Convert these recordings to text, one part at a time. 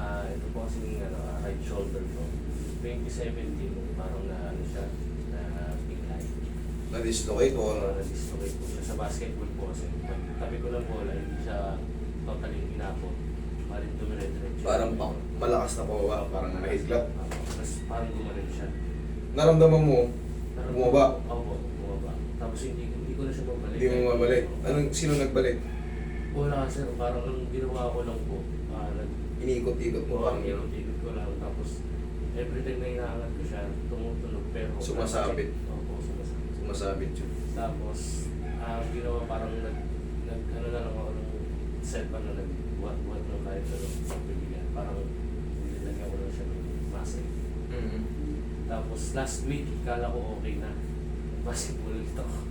Ah, ito po kasi ano, ah, right shoulder ko. 2017, parang na ano siya, na pilay. Na-dislocate o ano? Or na-dislocate po siya sa basketball po kasi. Pag tabi ko ng bola, hindi siya totally inapot. Maring dumiretso. Parang pa, malakas na pababa, parang nahidlat. Tapos parang gumaling siya. Naramdaman mo, Parang- Bumaba? Opo, bumaba. Tapos hindi, hindi ko na siya babalik. hindi mo mabalik. Anong, sino nagbalik? Wala sir, parang ang ginawa ko lang po, ah, Iniikot-ikot mo, parang gano'n. Ikot ko lang. Tapos, every time na inaangat ko siya, tumutunog. Pero, Sumasabit. Opo, sumasabit. Sumasabit yun. Tapos, ang ginawa parang nag, nag, ano na lang ako ng set pa na nag-buhat-buhat ng kahit ano, pagbibigyan. Parang, nilagyan ko lang siya ng muscle. Mhm. Tapos, last week, kala ko okay na. Basketball ulit ako.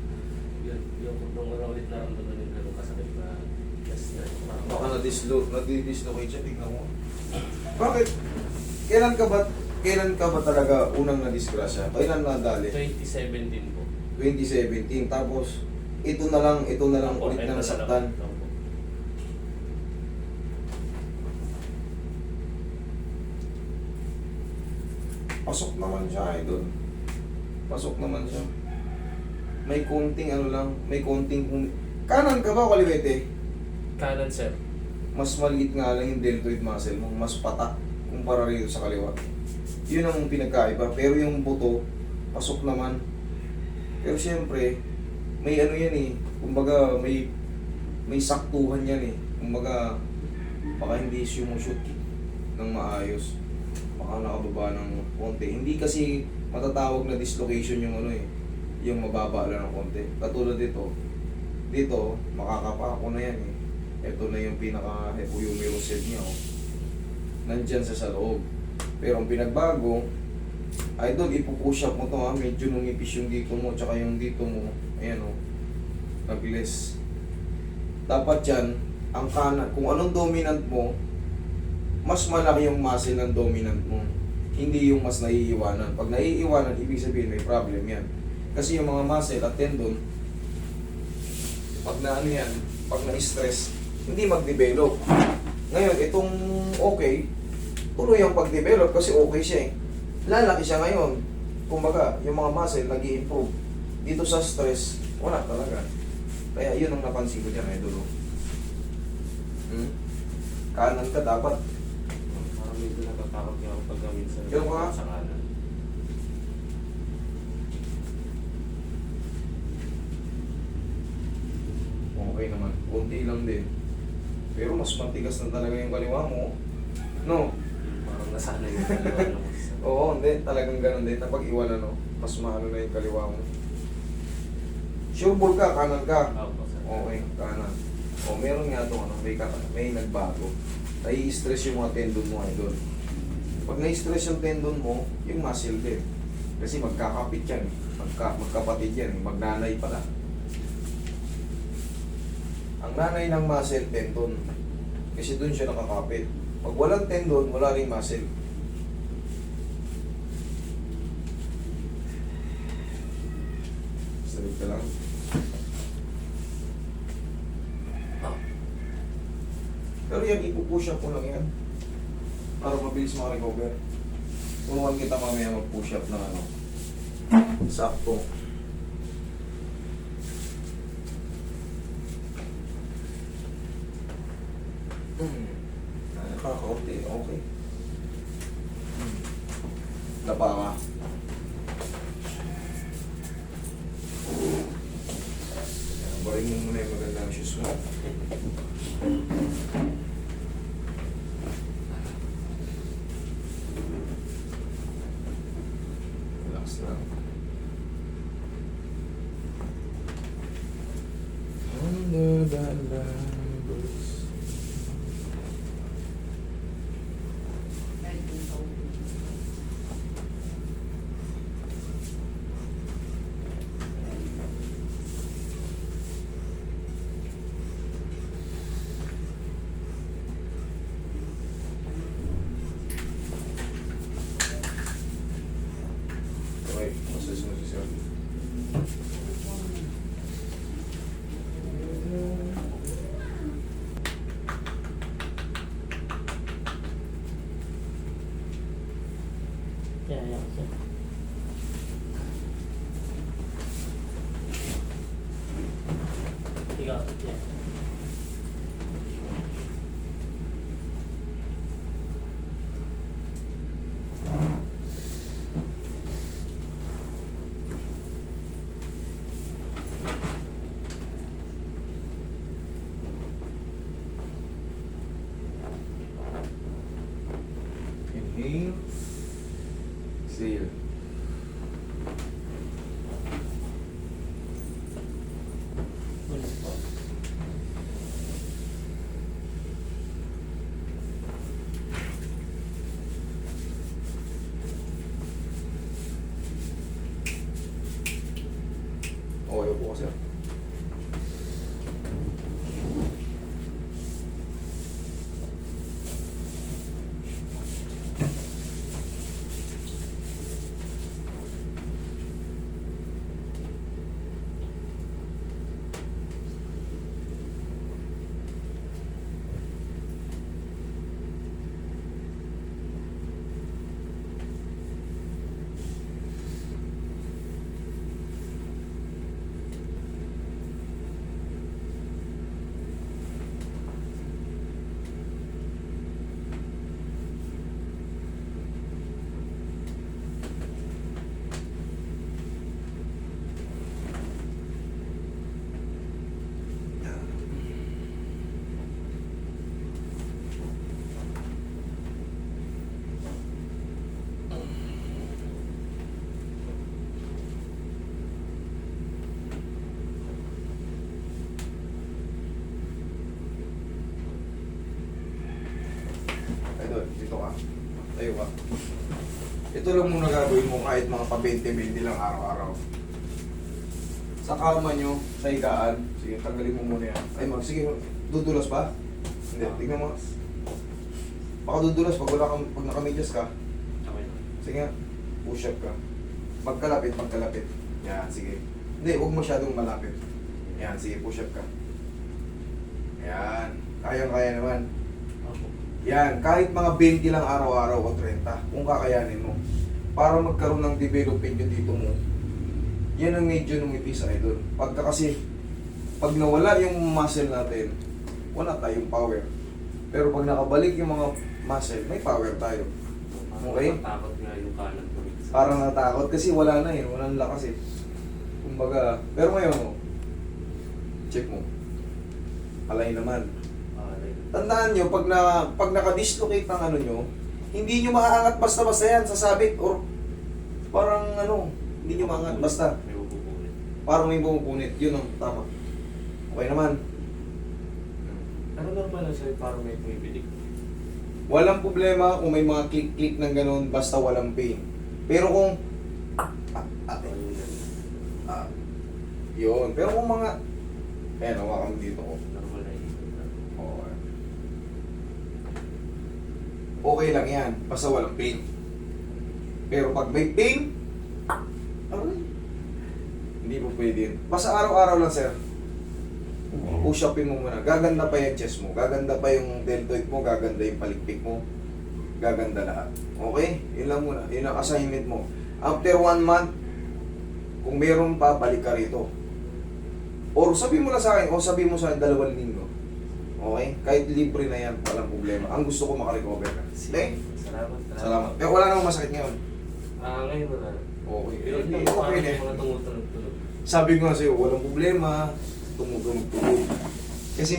Yun, yung nung ulit naramdaman yung ganun kasakit na na, Baka na-dislocate, na-dislocate siya, tignan mo. Bakit? Kailan ka ba, kailan ka ba talaga unang na-disgrasya? Kailan nadali? 2017 po. 2017. Tapos, ito na lang, ito na lang Opo, ulit na nasaktan. Opo. Pasok naman siya, idol. Pasok naman siya. May konting ano lang, may konting kung... Kanan ka ba kaliwete? Kanan, sir. Mas maliit nga lang yung deltoid muscle mo, mas patak kumpara rito sa kaliwa. Yun ang pinagkaiba. Pero yung buto, pasok naman. Pero siyempre, may ano yan eh. Kumbaga, may may saktuhan yan eh. Kumbaga, baka hindi sumushoot ng maayos. Baka nakababa ng konti. Hindi kasi matatawag na dislocation yung ano eh. Yung mababa lang ng konti. Katulad dito, dito, makakapa ako na yan eh. Ito na yung pinaka humerus head niya oh. Nandyan sa sa loob. Pero ang pinagbago, idol, ipupush up mo to ha. Medyo numipis yung dito mo, tsaka yung dito mo. Ayan oh. Nag-less. Dapat yan, ang kanan, kung anong dominant mo, mas malaki yung muscle ng dominant mo. Hindi yung mas naiiwanan. Pag naiiwanan, ibig sabihin may problem yan. Kasi yung mga muscle at tendon, pag na ano yan, pag na-stress, hindi mag-develop. Ngayon, itong okay, tuloy ang pag-develop kasi okay siya eh. Lalaki siya ngayon. Kumbaga, yung mga muscle nag improve Dito sa stress, wala talaga. Kaya yun ang napansin ko dyan, idol. oh. Hmm? Kanan ka dapat. Parang medyo natatakot niya ako pag gawin sa, Yung mga- sa kanan. Okay naman. Kunti lang din. Pero mas matigas na talaga yung kaliwa mo. No? Parang nasanay yung kaliwa isa. Oo, hindi. Talagang ganun din. Napag iwan ano, mas maano na yung kaliwa mo. Sure ball ka, kanan ka. Okay, kanan. O, meron nga ito, ano, may, kaka- may nagbago. Nai-stress yung mga tendon mo, idol. Pag na-stress yung tendon mo, yung muscle din. Kasi magkakapit yan. eh. Magka, magkapatid yan. eh. Magnanay pala. Ang nanay ng muscle, tendon. Kasi doon siya nakakapit. Pag walang tendon, wala ring muscle. Salit ka lang. Pero yan, ipupush up ko lang yan. Para mabilis makarecover. Tulungan kita mamaya mag-push up ng ano. Sakto. Hmm. Nakakaunti, okay. Hmm. Lapa ka. Baring mo muna yung magandang shoes mo. Relax lang. Under the lagos. See you. Okay po sir. Idol, dito ka. Tayo ka. Ito lang muna gagawin mo kahit mga pa-20-20 lang araw-araw. Sa kama nyo, sa higaan, sige, tanggalin mo muna yan. Ay, mag, sige, dudulas ba? Hindi, tignan mo. Baka dudulas pag wala kang, pag nakamidyas ka. Okay. Sige push up ka. Magkalapit, magkalapit. Yan, sige. Hindi, huwag masyadong malapit. Yan, sige, push up ka. Yan, kayang-kaya naman. Yan, kahit mga 20 lang araw-araw o 30, kung kakayanin mo. Para magkaroon ng development yung dito mo. Yan ang medyo numipis idol. Pagka kasi, pag nawala yung muscle natin, wala tayong power. Pero pag nakabalik yung mga muscle, may power tayo. Okay. Takot nga yung kanan ko. Parang natakot kasi wala na eh, walang lakas eh. Kumbaga, pero ngayon, oh, check mo. Alay naman. Tandaan nyo, pag, na, pag naka-dislocate ng ano nyo, hindi nyo maaangat basta-basta yan sa sabit or parang ano, hindi nyo maangat basta. May upupunit. Parang may bumupunit. Yun ang tama. Okay naman. Pero normal lang sa'yo, parang may pumipilik. Walang problema kung may mga click-click ng ganun basta walang pain. Pero kung ah, ah, ah, yun. Pero kung mga Ayan, hawakan mo dito ko. Normal na yun. Okay. Okay lang yan, basta walang pain. Pero pag may pain, aray, hindi po pwede yun. Basta araw-araw lang, sir. Push upin mo muna. Gaganda pa yung chest mo. Gaganda pa yung deltoid mo. Gaganda yung palikpik mo. Gaganda lahat. Okay? Yun lang muna. Yun ang assignment mo. After one month, kung meron pa, balik ka rito. Or sabi mo na sa akin, o sabi mo sa akin, dalawang linggo. Okay? Kahit libre na yan, walang problema. Ang gusto ko makarecover ka. Okay? Salamat. Salamat. Pero wala namang masakit ngayon. Ah, ngayon wala. Okay. Pero Hindi, okay na. mga tumutunog-tunog. Sabi ko nga sa'yo, walang problema. Tumutunog-tunog. Kasi